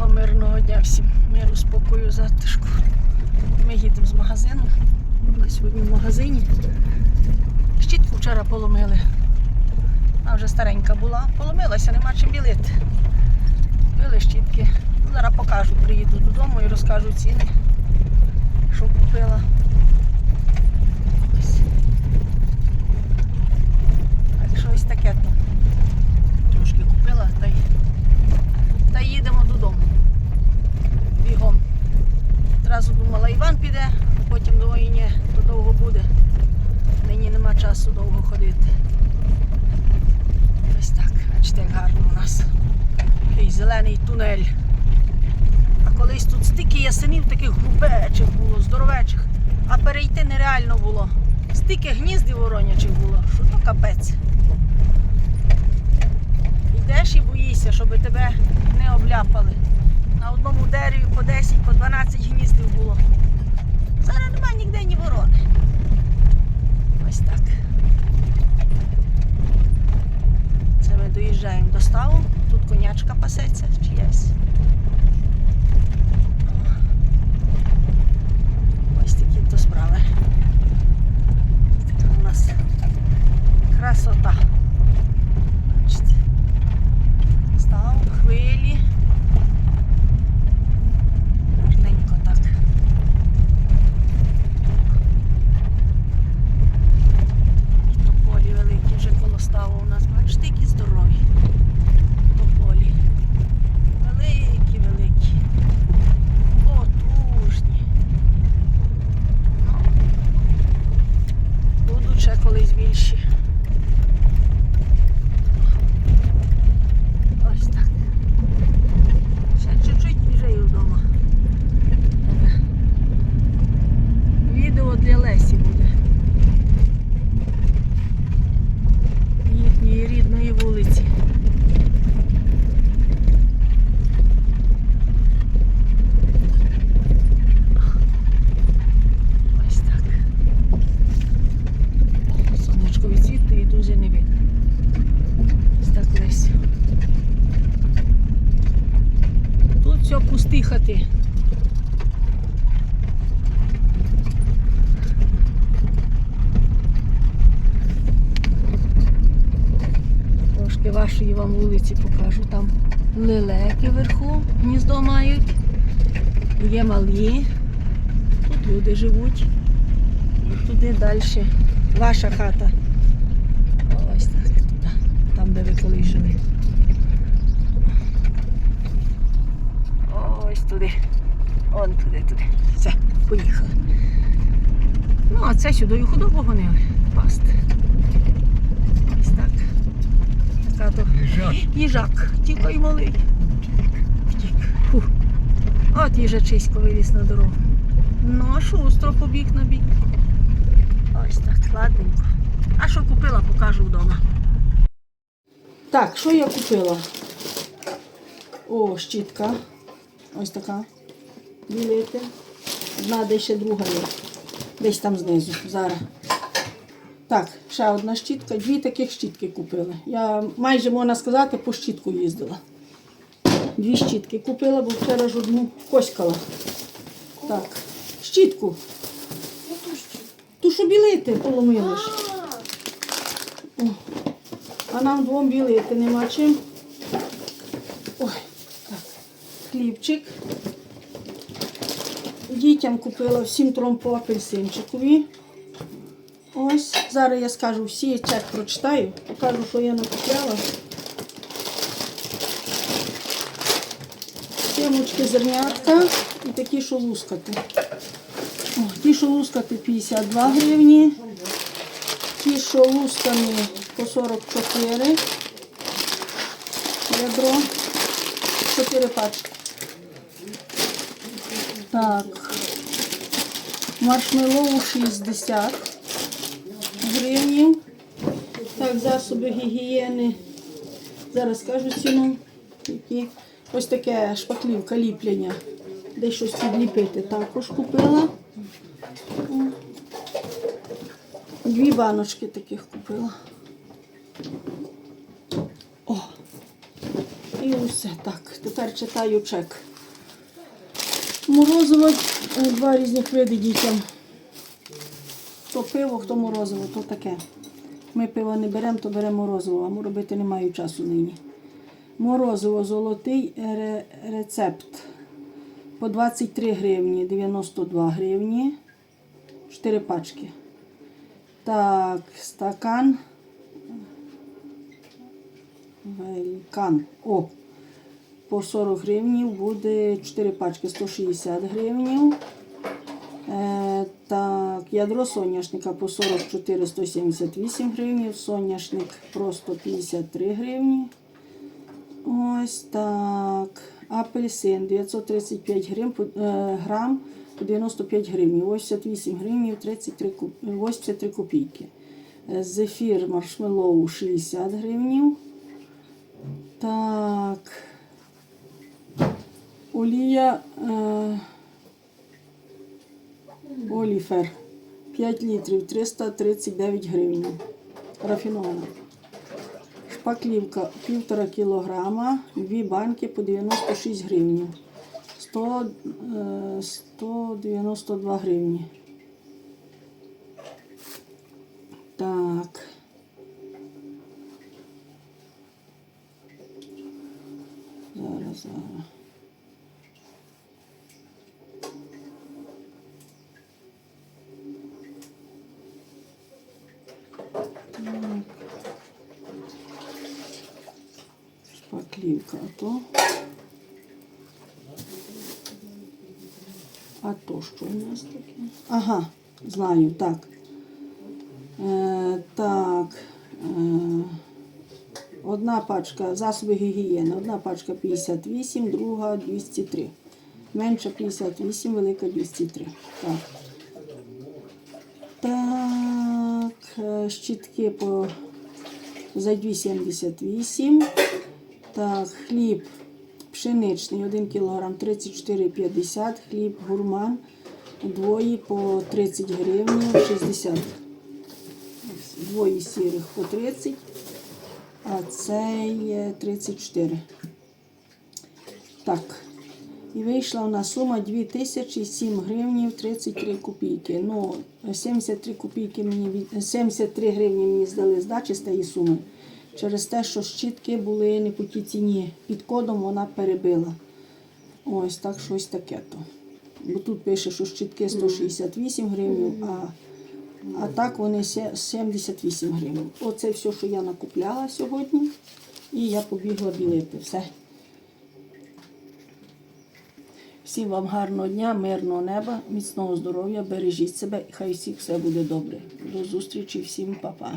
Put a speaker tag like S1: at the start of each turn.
S1: Доброго мирного дня всім. Миру, спокою, затишку. Ми їдемо з магазину. Була сьогодні в магазині. Щітку вчора поломили. Вона вже старенька була. Поломилася, нема чим білити. Били щітки. Зараз покажу, приїду додому і розкажу ціни, що купила. Ось. Так що ось таке. Трошки купила та й та їдемо додому. Бігом. Одразу думала, Іван піде, а потім думаю, ні, то довго буде. Нині нема часу довго ходити. Ось так, бачите, як гарно у нас. Такий зелений тунель. А колись тут стільки ясенів таких грубечих було, здоровечих, а перейти нереально було. Стільки гніздів воронячих було, що то капець. Йдеш і боїшся, щоб тебе не обляпали. На одному дереві по 10, по 12 гніздів було. Зараз немає ніде ні ворони. Ось так. Це ми доїжджаємо до ставу. Тут конячка пасеться чиясь. Ось такі то справи. Така у нас красота. Бачите. Став, хвилі. Гарненько так. І тополі великі вже коло ставу у нас. Бачите, які здорові. Тополі. Великі, великі. Потужні. Ну, будуть ще колись більші. Ось так. Ще чуть-чуть вже і вдома. Е, Відео для Лесі буде. Їхньої рідної вулиці. Ось так. Сонечко відсвітлює і дуже не видно. Ось так Лесі. Тут все пусті хати. Трошки вашої вам вулиці покажу. Там лелеки вверху гніздо мають. Є малі. Тут люди живуть. І туди далі ваша хата. Ось так, туди. Там, де ви колись жили. Ось туди. Он туди, туди. Все, поїхали. Ну, а це сюди худобу гонили. Пасти. Ось так. Така.
S2: Їжак.
S1: Їжак. Тікай малий. Втік. Фух. От їжачисько виліз на дорогу. Ну, а шустро побіг на бік. Ось так, ладненько. А що купила, покажу вдома. Так, що я купила? О, щітка. Ось така. Білити. Одна, де ще друга є. Десь там знизу. Зараз. Так, ще одна щітка. Дві таких щітки купила. Я майже, можна сказати, по щітку їздила. Дві щітки купила, бо вчора ж одну коськала. Так, щітку. Ту, що білити поломили ж. А нам двом білити нема чим. Ой, так. Хлібчик. Дітям купила всім трьом по апельсинчикові. Ось, зараз я скажу всі чек прочитаю, покажу, що я накупляла. Семочки зернятка і такі, що лускати. О, ті, що лускати 52 гривні. Ті, що лускані по 44. Ядро. 4 пачки. Так. Маршмеллоу 60 гривнів. Так, засоби гігієни. Зараз скажу ціну. Які. Ось таке шпаклівка ліплення. Де щось підліпити. Також купила. Дві баночки таких купила. О. І усе. Так, тепер читаю чек. Морозиво е, два різних види дітям. Хто пиво, хто морозиво, то таке. Ми пиво не беремо, то беремо морозиво, а ми робити не маю часу нині. Морозиво золотий ре- рецепт. По 23 гривні, 92 гривні. 4 пачки. Так, стакан. Великан. О, по 40 гривнів буде 4 пачки 160 гривнів. Так, ядро соняшника по 44 178 гривень, соняшник просто 53 гривні. Ось так. Апельсин 935 грам, по- е, грам по 95 гривень. 88 гривень 33, 83 копійки. Е, Зефір маршмеллоу 60 гривень. Так. Олія е, Оліфер 5 літрів 339 гривень. Рафінована. Шпаклівка 1,5 кілограма, дві банки по 96 гривень. 100, е, 192 гривні. Так. Зараз, зараз. Шпаклівка, а то. А то що у нас таке? Ага, знаю, так. Е, так. Е, одна пачка засоби гігієни. Одна пачка 58, друга 203. Менша 58, велика 203. Так. Так, е, щітки по за 2,78. Так, хліб пшеничний 1 кг 34,50, хліб гурман двої по 30 гривень 60. Двоє сірих по 30, а цей е, 34. Так. І вийшла у нас сума 2007 гривень 33 копійки. Ну, 73 копійки мені 73 гривні мені здали здачі з тієї суми. Через те, що щітки були не по тій ціні. Під кодом вона перебила. Ось так щось таке то. Бо тут пише, що щітки 168 гривень, а, а так вони 78 гривень. Оце все, що я накупляла сьогодні. І я побігла білити. Все. Всім вам гарного дня, мирного неба, міцного здоров'я, бережіть себе і хай всіх все буде добре. До зустрічі всім, па-па.